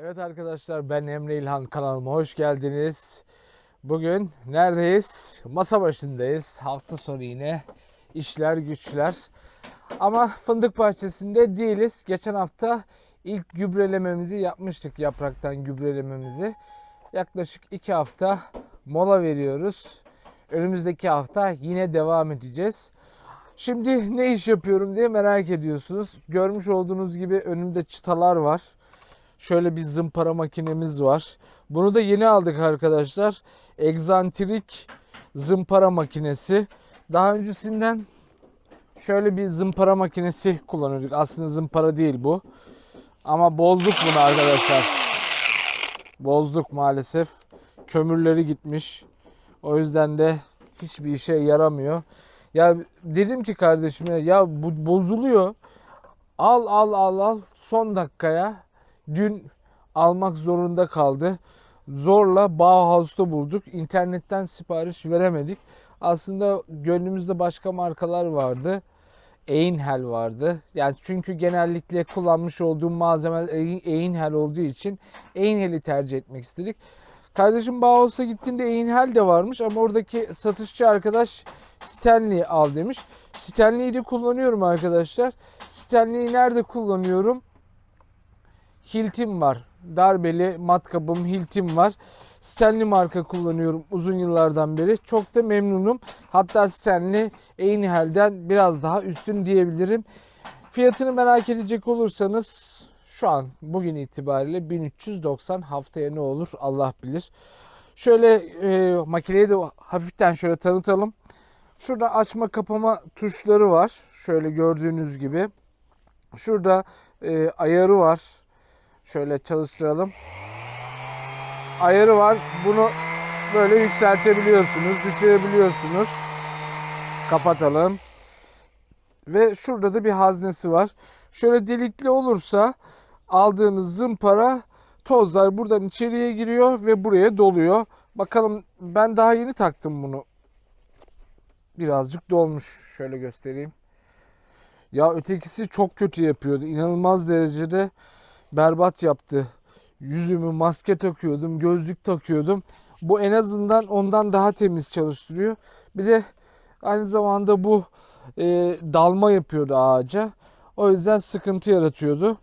Evet arkadaşlar ben Emre İlhan kanalıma hoş geldiniz. Bugün neredeyiz? Masa başındayız. Hafta sonu yine işler güçler. Ama fındık bahçesinde değiliz. Geçen hafta ilk gübrelememizi yapmıştık yapraktan gübrelememizi. Yaklaşık iki hafta mola veriyoruz. Önümüzdeki hafta yine devam edeceğiz. Şimdi ne iş yapıyorum diye merak ediyorsunuz. Görmüş olduğunuz gibi önümde çıtalar var. Şöyle bir zımpara makinemiz var. Bunu da yeni aldık arkadaşlar. Egzantrik zımpara makinesi. Daha öncesinden şöyle bir zımpara makinesi kullanıyorduk. Aslında zımpara değil bu. Ama bozduk bunu arkadaşlar. Bozduk maalesef. Kömürleri gitmiş. O yüzden de hiçbir işe yaramıyor. Ya dedim ki kardeşime ya bu bozuluyor. Al al al al son dakikaya dün almak zorunda kaldı. Zorla Bauhaus'ta bulduk. İnternetten sipariş veremedik. Aslında gönlümüzde başka markalar vardı. Einhell vardı. Yani çünkü genellikle kullanmış olduğum malzemeler Einhell olduğu için Einhell'i tercih etmek istedik. Kardeşim Bauhaus'a gittiğinde Einhell de varmış ama oradaki satışçı arkadaş Stanley al demiş. Stanley'i de kullanıyorum arkadaşlar. Stanley'i nerede kullanıyorum? Hiltim var. Darbeli matkabım Hiltim var. Stanley marka kullanıyorum uzun yıllardan beri. Çok da memnunum. Hatta Stanley Einhell'den biraz daha üstün diyebilirim. Fiyatını merak edecek olursanız şu an bugün itibariyle 1390 haftaya ne olur Allah bilir. Şöyle e, makineyi de hafiften şöyle tanıtalım. Şurada açma kapama tuşları var. Şöyle gördüğünüz gibi. Şurada e, ayarı var. Şöyle çalıştıralım. Ayarı var. Bunu böyle yükseltebiliyorsunuz, düşürebiliyorsunuz. Kapatalım. Ve şurada da bir haznesi var. Şöyle delikli olursa aldığınız zımpara tozlar buradan içeriye giriyor ve buraya doluyor. Bakalım ben daha yeni taktım bunu. Birazcık dolmuş. Şöyle göstereyim. Ya ötekisi çok kötü yapıyordu. İnanılmaz derecede berbat yaptı. Yüzümü maske takıyordum, gözlük takıyordum. Bu en azından ondan daha temiz çalıştırıyor. Bir de aynı zamanda bu e, dalma yapıyordu ağaca. O yüzden sıkıntı yaratıyordu.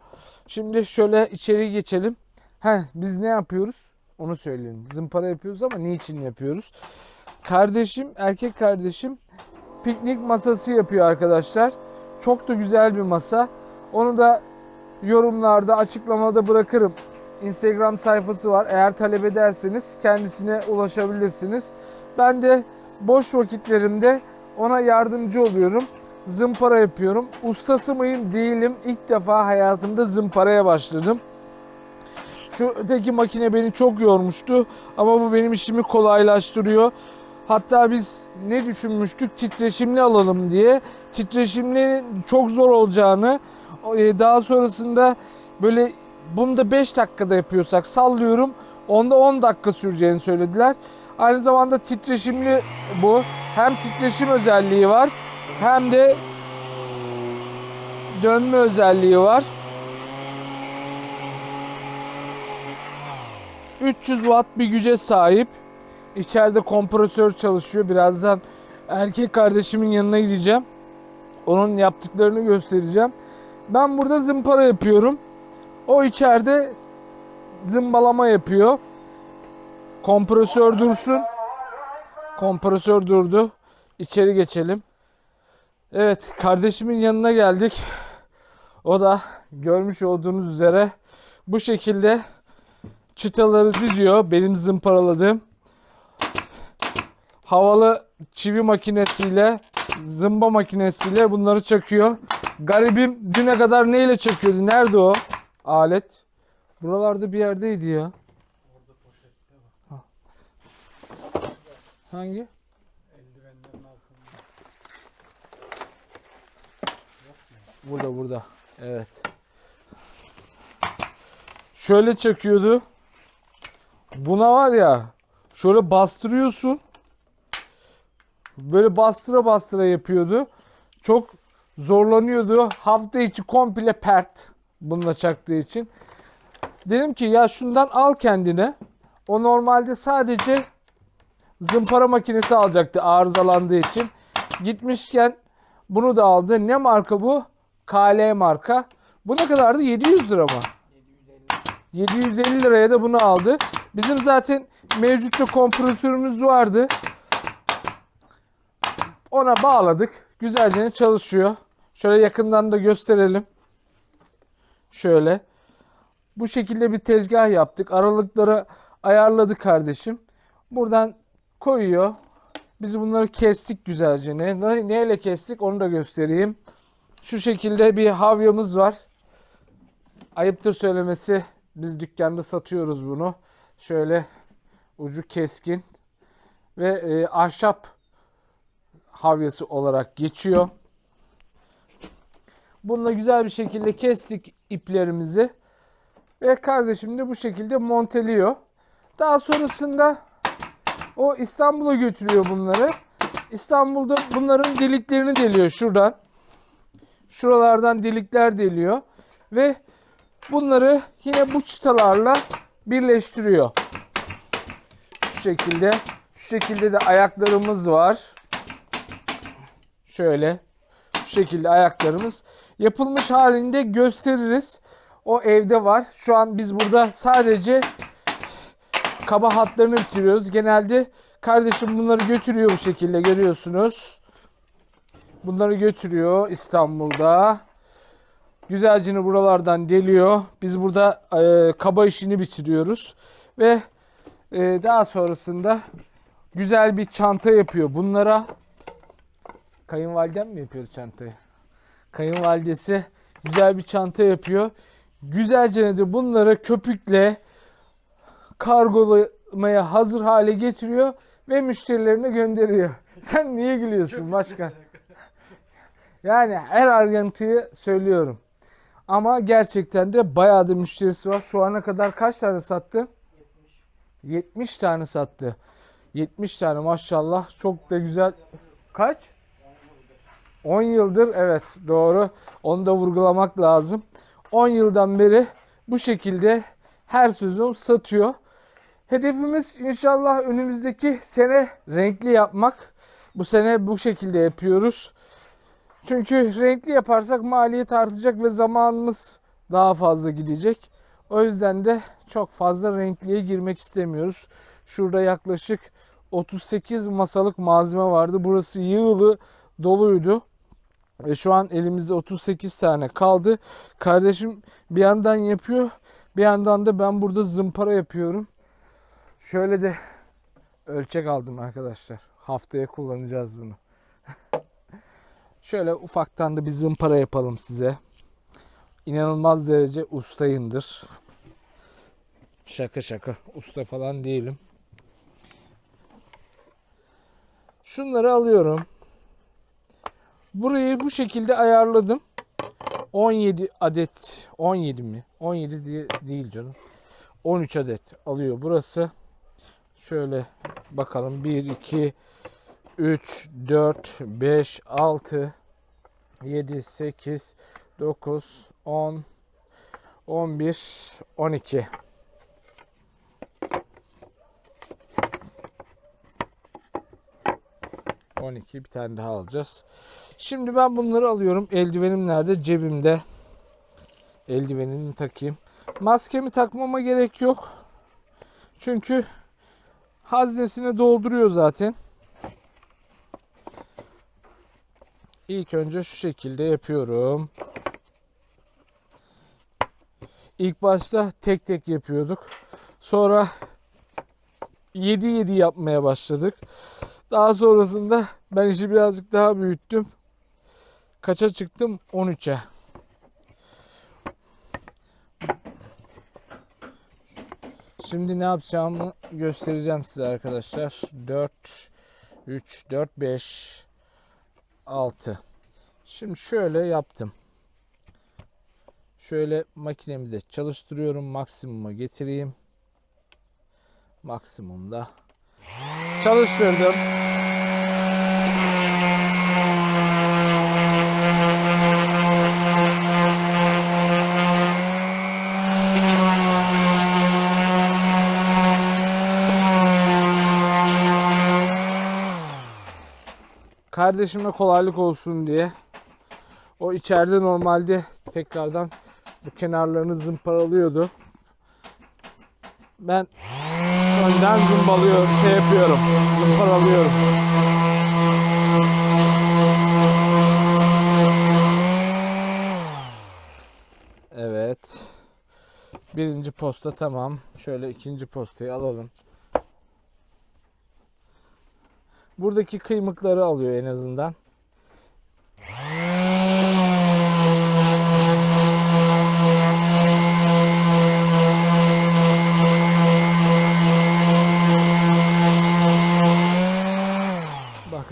Şimdi şöyle içeri geçelim. Heh, biz ne yapıyoruz? Onu söyleyelim. Zımpara yapıyoruz ama niçin yapıyoruz? Kardeşim, erkek kardeşim piknik masası yapıyor arkadaşlar. Çok da güzel bir masa. Onu da yorumlarda, açıklamada bırakırım. Instagram sayfası var. Eğer talep ederseniz kendisine ulaşabilirsiniz. Ben de boş vakitlerimde ona yardımcı oluyorum. Zımpara yapıyorum. Ustası mıyım? Değilim. İlk defa hayatımda zımparaya başladım. Şu öteki makine beni çok yormuştu ama bu benim işimi kolaylaştırıyor. Hatta biz ne düşünmüştük? Titreşimli alalım diye. Titreşimli çok zor olacağını, daha sonrasında böyle bunu da 5 dakikada yapıyorsak sallıyorum. Onda 10 dakika süreceğini söylediler. Aynı zamanda titreşimli bu. Hem titreşim özelliği var hem de dönme özelliği var. 300 watt bir güce sahip. İçeride kompresör çalışıyor. Birazdan erkek kardeşimin yanına gideceğim. Onun yaptıklarını göstereceğim. Ben burada zımpara yapıyorum. O içeride zımbalama yapıyor. Kompresör dursun. Kompresör durdu. İçeri geçelim. Evet, kardeşimin yanına geldik. O da görmüş olduğunuz üzere bu şekilde çıtaları diziyor. Benim zımparaladığım havalı çivi makinesiyle, zımba makinesiyle bunları çakıyor. Garibim düne kadar neyle çakıyordu? Nerede o alet? Buralarda bir yerdeydi ya. Ha. Hangi? Burada burada. Evet. Şöyle çakıyordu. Buna var ya şöyle bastırıyorsun. Böyle bastıra bastıra yapıyordu. Çok zorlanıyordu. Hafta içi komple pert bununla çaktığı için. Dedim ki ya şundan al kendine. O normalde sadece zımpara makinesi alacaktı arızalandığı için. Gitmişken bunu da aldı. Ne marka bu? KL marka. Bu ne kadardı? 700 lira mı? 750 liraya da bunu aldı. Bizim zaten mevcutta kompresörümüz vardı. Ona bağladık. Güzelce çalışıyor. Şöyle yakından da gösterelim. Şöyle. Bu şekilde bir tezgah yaptık. Aralıkları ayarladı kardeşim. Buradan koyuyor. Biz bunları kestik güzelce. Ne, ne- neyle kestik onu da göstereyim. Şu şekilde bir havyamız var. Ayıptır söylemesi biz dükkanda satıyoruz bunu. Şöyle ucu keskin ve e, ahşap havyası olarak geçiyor. Bununla güzel bir şekilde kestik iplerimizi ve kardeşim de bu şekilde monteliyor. Daha sonrasında o İstanbul'a götürüyor bunları. İstanbul'da bunların deliklerini deliyor şuradan. Şuralardan delikler deliyor ve bunları yine bu çıtalarla birleştiriyor. Şu şekilde. Şu şekilde de ayaklarımız var. Şöyle. Şu şekilde ayaklarımız. Yapılmış halinde gösteririz. O evde var. Şu an biz burada sadece kaba hatlarını bitiriyoruz. Genelde kardeşim bunları götürüyor bu şekilde görüyorsunuz. Bunları götürüyor İstanbul'da. Güzelcini buralardan deliyor. Biz burada e, kaba işini bitiriyoruz. Ve e, daha sonrasında güzel bir çanta yapıyor bunlara. Kayınvalidem mi yapıyor çantayı? Kayınvalidesi güzel bir çanta yapıyor. Güzelce de bunları köpükle kargolamaya hazır hale getiriyor ve müşterilerine gönderiyor. Sen niye gülüyorsun başkan? Yani her ayrıntıyı söylüyorum. Ama gerçekten de bayağı da müşterisi var. Şu ana kadar kaç tane sattı? 70 tane sattı. 70 tane maşallah. Çok da güzel. Kaç? 10 yıldır evet doğru. Onu da vurgulamak lazım. 10 yıldan beri bu şekilde her sezon satıyor. Hedefimiz inşallah önümüzdeki sene renkli yapmak. Bu sene bu şekilde yapıyoruz. Çünkü renkli yaparsak maliyet artacak ve zamanımız daha fazla gidecek. O yüzden de çok fazla renkliye girmek istemiyoruz. Şurada yaklaşık 38 masalık malzeme vardı. Burası yığılı doluydu. Ve şu an elimizde 38 tane kaldı. Kardeşim bir yandan yapıyor. Bir yandan da ben burada zımpara yapıyorum. Şöyle de ölçek aldım arkadaşlar. Haftaya kullanacağız bunu. Şöyle ufaktan da bir zımpara yapalım size. İnanılmaz derece ustayımdır. Şaka şaka. Usta falan değilim. Şunları alıyorum. Burayı bu şekilde ayarladım. 17 adet 17 mi? 17 diye değil canım. 13 adet alıyor burası. Şöyle bakalım 1 2 3 4 5 6 7 8 9 10 11 12 12 bir tane daha alacağız. Şimdi ben bunları alıyorum. Eldivenim nerede? Cebimde. Eldivenimi takayım. Maskemi takmama gerek yok. Çünkü haznesine dolduruyor zaten. İlk önce şu şekilde yapıyorum. İlk başta tek tek yapıyorduk. Sonra 7-7 yapmaya başladık. Daha sonrasında ben işi birazcık daha büyüttüm. Kaça çıktım? 13'e. Şimdi ne yapacağımı göstereceğim size arkadaşlar. 4 3 4 5 6. Şimdi şöyle yaptım. Şöyle makinemi de çalıştırıyorum. Maksimuma getireyim. Maksimumda çalıştırdım. Kardeşime kolaylık olsun diye o içeride normalde tekrardan bu kenarlarını zımparalıyordu. Ben önden zımbalıyorum, şey yapıyorum, zımparalıyorum. Evet. Birinci posta tamam. Şöyle ikinci postayı alalım. Buradaki kıymıkları alıyor en azından.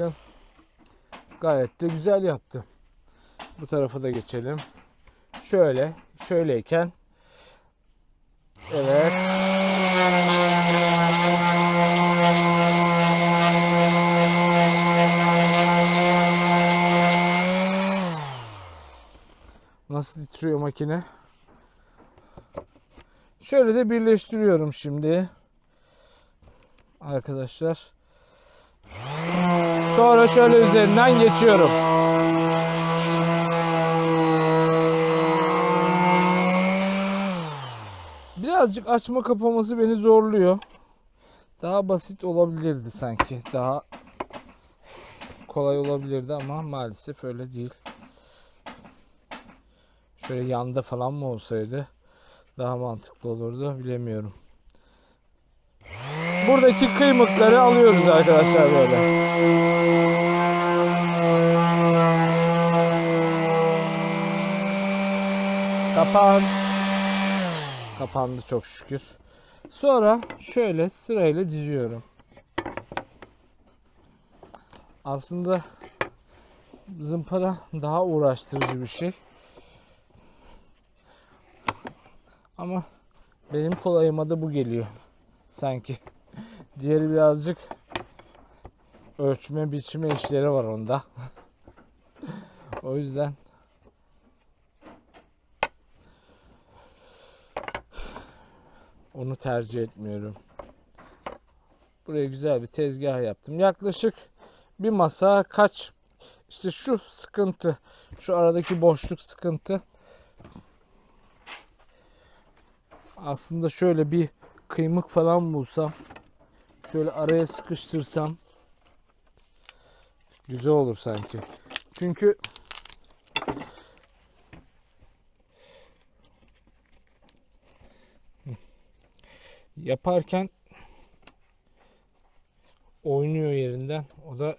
Bakın. Gayet de güzel yaptı. Bu tarafa da geçelim. Şöyle, şöyleyken Evet. Nasıl titriyor makine? Şöyle de birleştiriyorum şimdi. Arkadaşlar. Sonra şöyle üzerinden geçiyorum. Birazcık açma kapaması beni zorluyor. Daha basit olabilirdi sanki. Daha kolay olabilirdi ama maalesef öyle değil. Şöyle yanda falan mı olsaydı daha mantıklı olurdu bilemiyorum. Buradaki kıymıkları alıyoruz arkadaşlar böyle. Kapan. Kapandı çok şükür. Sonra şöyle sırayla diziyorum. Aslında zımpara daha uğraştırıcı bir şey. Ama benim kolayıma da bu geliyor. Sanki. Diğeri birazcık ölçme biçme işleri var onda. o yüzden onu tercih etmiyorum. Buraya güzel bir tezgah yaptım. Yaklaşık bir masa kaç işte şu sıkıntı, şu aradaki boşluk sıkıntı. Aslında şöyle bir kıymık falan bulsam, şöyle araya sıkıştırsam güzel olur sanki. Çünkü yaparken oynuyor yerinden. O da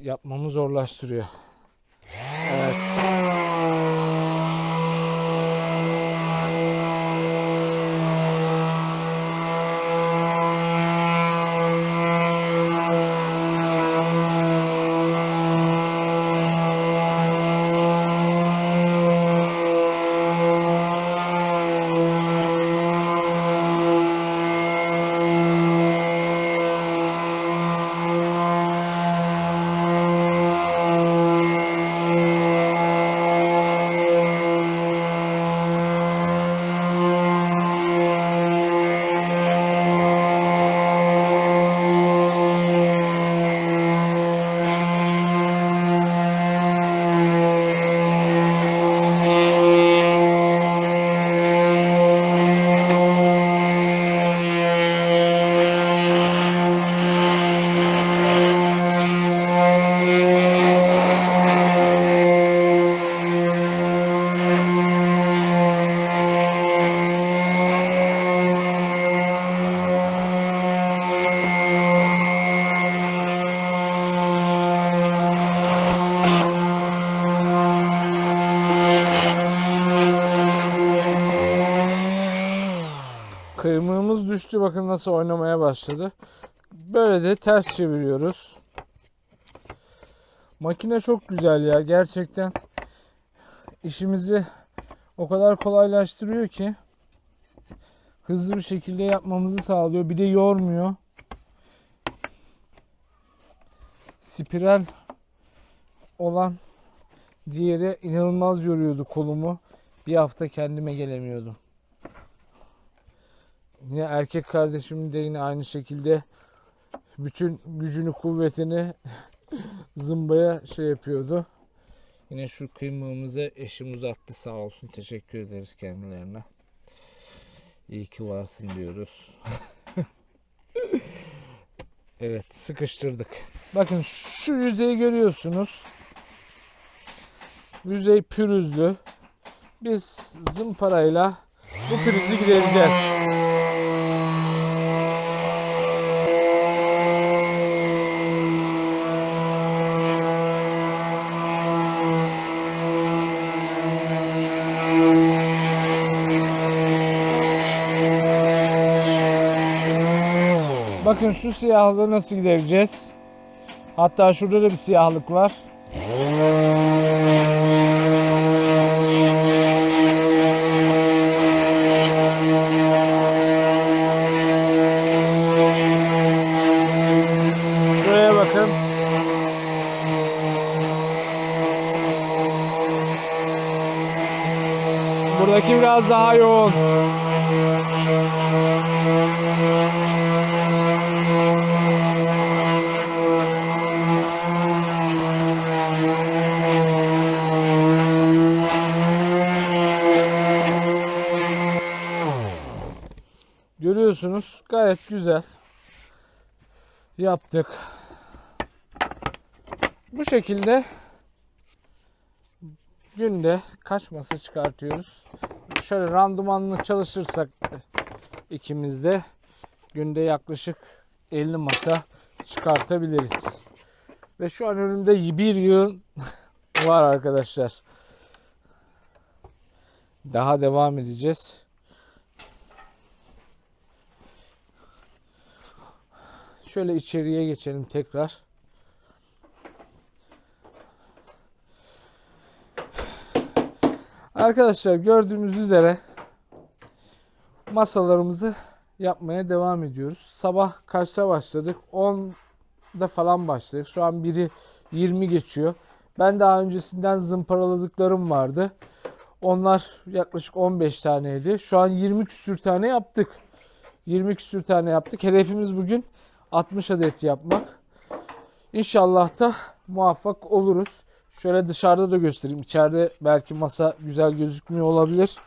yapmamı zorlaştırıyor. Evet. Düştü. Bakın nasıl oynamaya başladı. Böyle de ters çeviriyoruz. Makine çok güzel ya. Gerçekten işimizi o kadar kolaylaştırıyor ki hızlı bir şekilde yapmamızı sağlıyor. Bir de yormuyor. Spiral olan diğeri inanılmaz yoruyordu kolumu. Bir hafta kendime gelemiyordum. Yine erkek kardeşim de yine aynı şekilde bütün gücünü, kuvvetini zımbaya şey yapıyordu. Yine şu kıymığımızı eşim uzattı sağ olsun. Teşekkür ederiz kendilerine. İyi ki varsın diyoruz. evet sıkıştırdık. Bakın şu yüzeyi görüyorsunuz. Yüzey pürüzlü. Biz zımparayla bu pürüzü gidereceğiz. Bakın şu siyahlığı nasıl gidereceğiz? Hatta şurada da bir siyahlık var. Şuraya bakın. Buradaki biraz daha yoğun. Görüyorsunuz gayet güzel yaptık. Bu şekilde günde kaç masa çıkartıyoruz? Şöyle randımanlı çalışırsak ikimiz de günde yaklaşık 50 masa çıkartabiliriz. Ve şu an önümde bir yığın var arkadaşlar. Daha devam edeceğiz. Şöyle içeriye geçelim tekrar. Arkadaşlar gördüğünüz üzere masalarımızı yapmaya devam ediyoruz. Sabah kaçta başladık? 10'da falan başladık. Şu an biri 20 geçiyor. Ben daha öncesinden zımparaladıklarım vardı. Onlar yaklaşık 15 taneydi. Şu an 20 küsür tane yaptık. 20 küsür tane yaptık. Hedefimiz bugün 60 adet yapmak. İnşallah da muvaffak oluruz. Şöyle dışarıda da göstereyim. İçeride belki masa güzel gözükmüyor olabilir.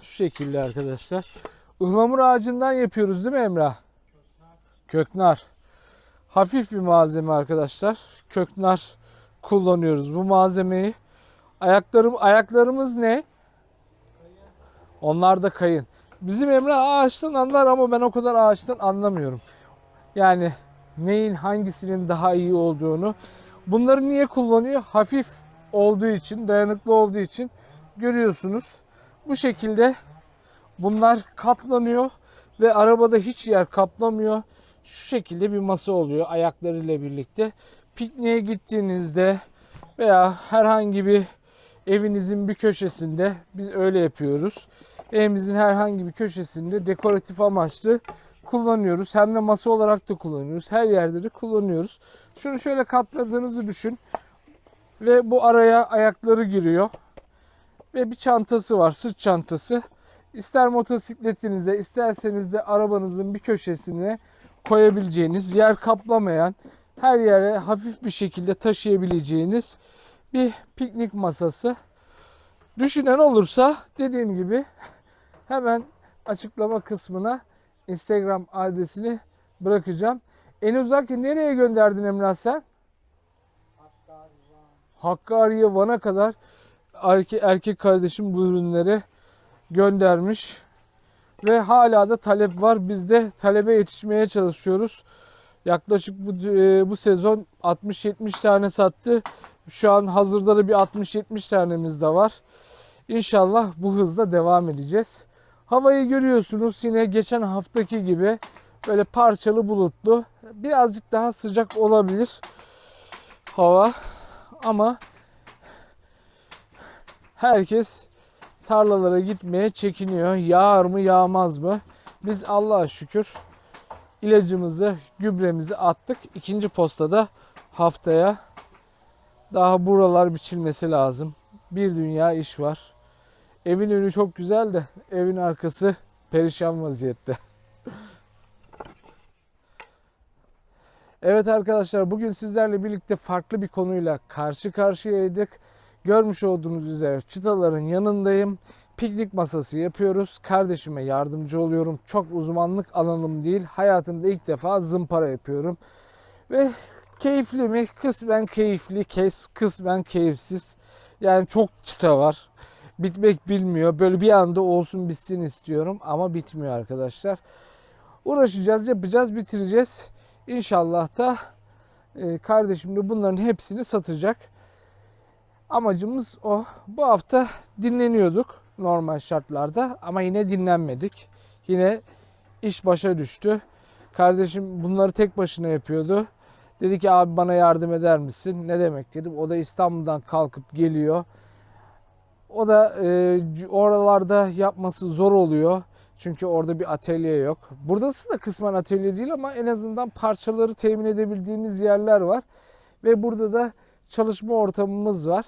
Şu şekilde arkadaşlar. Ihlamur ağacından yapıyoruz değil mi Emrah? Köknar. Hafif bir malzeme arkadaşlar. Köknar kullanıyoruz bu malzemeyi. Ayaklarım ayaklarımız ne? Onlar da kayın. Bizim Emre ağaçtan anlar ama ben o kadar ağaçtan anlamıyorum. Yani neyin hangisinin daha iyi olduğunu. Bunları niye kullanıyor? Hafif olduğu için, dayanıklı olduğu için görüyorsunuz. Bu şekilde bunlar katlanıyor ve arabada hiç yer kaplamıyor. Şu şekilde bir masa oluyor ayaklarıyla birlikte. Pikniğe gittiğinizde veya herhangi bir evinizin bir köşesinde biz öyle yapıyoruz. Evimizin herhangi bir köşesinde dekoratif amaçlı kullanıyoruz. Hem de masa olarak da kullanıyoruz. Her yerde de kullanıyoruz. Şunu şöyle katladığınızı düşün. Ve bu araya ayakları giriyor. Ve bir çantası var. Sırt çantası. İster motosikletinize isterseniz de arabanızın bir köşesine koyabileceğiniz yer kaplamayan her yere hafif bir şekilde taşıyabileceğiniz bir piknik masası. Düşünen olursa dediğim gibi hemen açıklama kısmına Instagram adresini bırakacağım. En uzak nereye gönderdin Emrah sen? Hakkari'ye Van'a kadar erkek, erkek kardeşim bu ürünleri göndermiş. Ve hala da talep var. Biz de talebe yetişmeye çalışıyoruz. Yaklaşık bu, e, bu sezon 60-70 tane sattı. Şu an hazırda da bir 60-70 tanemiz de var. İnşallah bu hızla devam edeceğiz. Havayı görüyorsunuz yine geçen haftaki gibi böyle parçalı bulutlu. Birazcık daha sıcak olabilir hava ama herkes tarlalara gitmeye çekiniyor. Yağar mı yağmaz mı? Biz Allah'a şükür ilacımızı, gübremizi attık. İkinci postada haftaya daha buralar biçilmesi lazım. Bir dünya iş var. Evin önü çok güzel de evin arkası perişan vaziyette. Evet arkadaşlar bugün sizlerle birlikte farklı bir konuyla karşı karşıyaydık. Görmüş olduğunuz üzere çıtaların yanındayım. Piknik masası yapıyoruz. Kardeşime yardımcı oluyorum. Çok uzmanlık alanım değil. Hayatımda ilk defa zımpara yapıyorum. Ve keyifli mi? Kısmen keyifli, kes kısmen keyifsiz. Yani çok çıta var. Bitmek bilmiyor. Böyle bir anda olsun bitsin istiyorum ama bitmiyor arkadaşlar. Uğraşacağız, yapacağız, bitireceğiz. İnşallah da e, kardeşim de bunların hepsini satacak. Amacımız o. Bu hafta dinleniyorduk normal şartlarda ama yine dinlenmedik. Yine iş başa düştü. Kardeşim bunları tek başına yapıyordu. Dedi ki abi bana yardım eder misin? Ne demek dedim. O da İstanbul'dan kalkıp geliyor. O da e, oralarda yapması zor oluyor. Çünkü orada bir atölye yok. Buradası da kısmen atölye değil ama en azından parçaları temin edebildiğimiz yerler var. Ve burada da çalışma ortamımız var.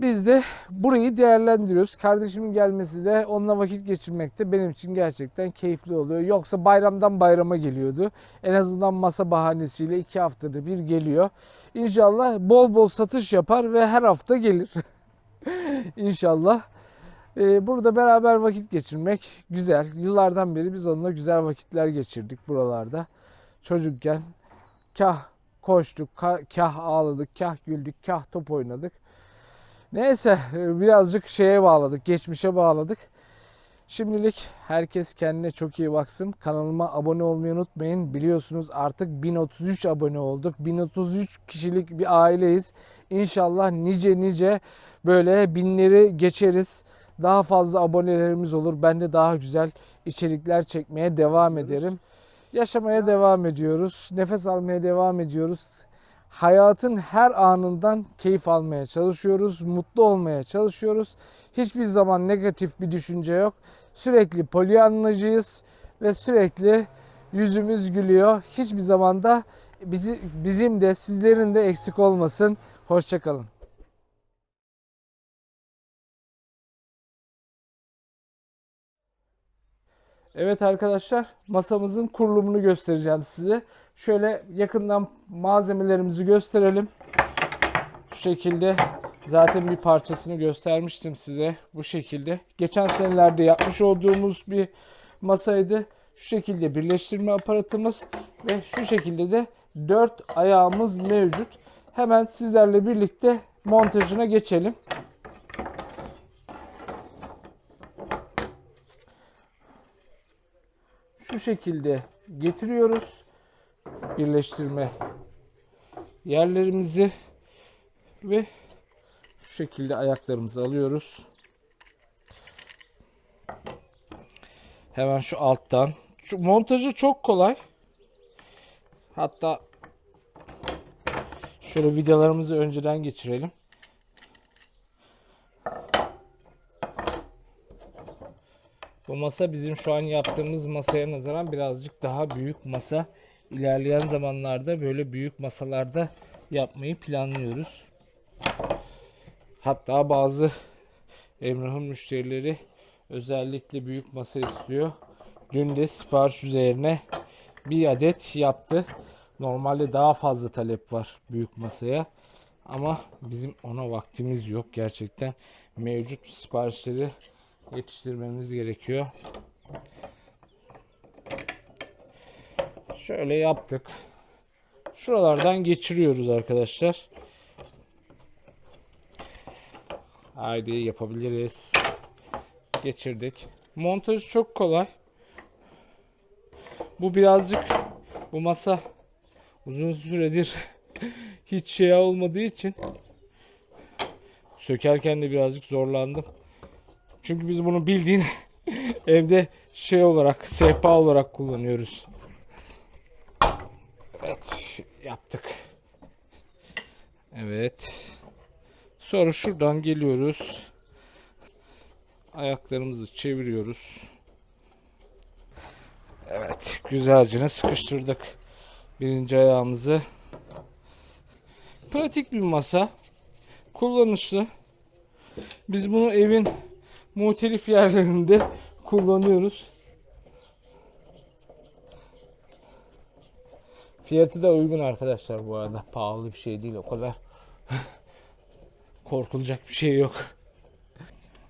Biz de burayı değerlendiriyoruz. Kardeşimin gelmesi de onunla vakit geçirmek de benim için gerçekten keyifli oluyor. Yoksa bayramdan bayrama geliyordu. En azından masa bahanesiyle iki haftada bir geliyor. İnşallah bol bol satış yapar ve her hafta gelir. İnşallah. Ee, burada beraber vakit geçirmek güzel. Yıllardan beri biz onunla güzel vakitler geçirdik buralarda. Çocukken kah koştuk, ka- kah ağladık, kah güldük, kah top oynadık. Neyse e, birazcık şeye bağladık, geçmişe bağladık. Şimdilik herkes kendine çok iyi baksın. Kanalıma abone olmayı unutmayın. Biliyorsunuz artık 1033 abone olduk. 1033 kişilik bir aileyiz. İnşallah nice nice böyle binleri geçeriz. Daha fazla abonelerimiz olur. Ben de daha güzel içerikler çekmeye devam ederim. Yaşamaya devam ediyoruz. Nefes almaya devam ediyoruz. Hayatın her anından keyif almaya çalışıyoruz. Mutlu olmaya çalışıyoruz. Hiçbir zaman negatif bir düşünce yok. Sürekli polyanlacıyız ve sürekli yüzümüz gülüyor. Hiçbir zaman da bizi, bizim de sizlerin de eksik olmasın. Hoşçakalın. Evet arkadaşlar masamızın kurulumunu göstereceğim size. Şöyle yakından malzemelerimizi gösterelim. Şu şekilde zaten bir parçasını göstermiştim size bu şekilde. Geçen senelerde yapmış olduğumuz bir masaydı. Şu şekilde birleştirme aparatımız ve şu şekilde de 4 ayağımız mevcut. Hemen sizlerle birlikte montajına geçelim. Şu şekilde getiriyoruz. Birleştirme yerlerimizi ve şu şekilde ayaklarımızı alıyoruz. Hemen şu alttan. Şu montajı çok kolay. Hatta şöyle vidalarımızı önceden geçirelim. Bu masa bizim şu an yaptığımız masaya nazaran birazcık daha büyük masa. İlerleyen zamanlarda böyle büyük masalarda yapmayı planlıyoruz. Hatta bazı Emrah'ın müşterileri özellikle büyük masa istiyor. Dün de sipariş üzerine bir adet yaptı. Normalde daha fazla talep var büyük masaya. Ama bizim ona vaktimiz yok gerçekten. Mevcut siparişleri yetiştirmemiz gerekiyor. Şöyle yaptık. Şuralardan geçiriyoruz arkadaşlar. Haydi yapabiliriz. Geçirdik. Montajı çok kolay. Bu birazcık bu masa uzun süredir hiç şey olmadığı için sökerken de birazcık zorlandım. Çünkü biz bunu bildiğin evde şey olarak, sehpa olarak kullanıyoruz. Evet, yaptık. Evet. Sonra şuradan geliyoruz. Ayaklarımızı çeviriyoruz. Evet, güzelce sıkıştırdık birinci ayağımızı. Pratik bir masa. Kullanışlı. Biz bunu evin muhtelif yerlerinde kullanıyoruz. Fiyatı da uygun arkadaşlar bu arada. Pahalı bir şey değil o kadar. Korkulacak bir şey yok.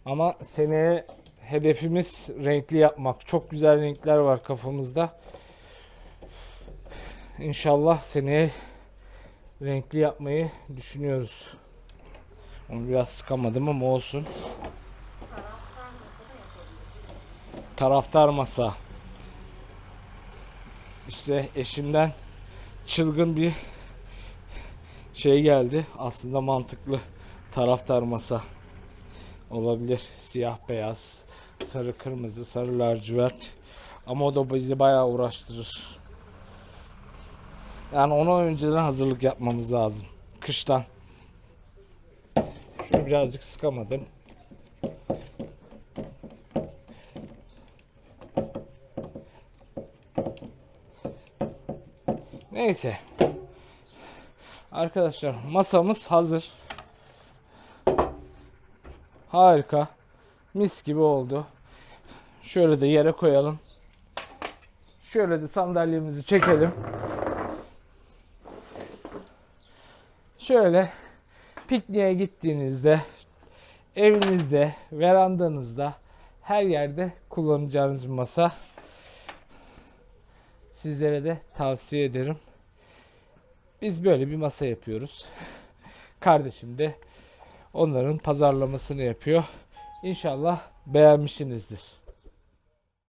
Ama seneye hedefimiz renkli yapmak. Çok güzel renkler var kafamızda. İnşallah seneye renkli yapmayı düşünüyoruz. Onu biraz sıkamadım ama olsun. Taraftar masa. İşte eşimden çılgın bir şey geldi. Aslında mantıklı. Taraftar masa olabilir. Siyah beyaz, sarı kırmızı, sarı lacivert. Ama o da bizi bayağı uğraştırır. Yani ona önceden hazırlık yapmamız lazım. Kıştan. Şunu birazcık sıkamadım. Neyse. Arkadaşlar masamız hazır. Harika. Mis gibi oldu. Şöyle de yere koyalım. Şöyle de sandalyemizi çekelim. Şöyle pikniğe gittiğinizde evinizde, verandanızda her yerde kullanacağınız bir masa. Sizlere de tavsiye ederim. Biz böyle bir masa yapıyoruz. Kardeşim de onların pazarlamasını yapıyor. İnşallah beğenmişsinizdir.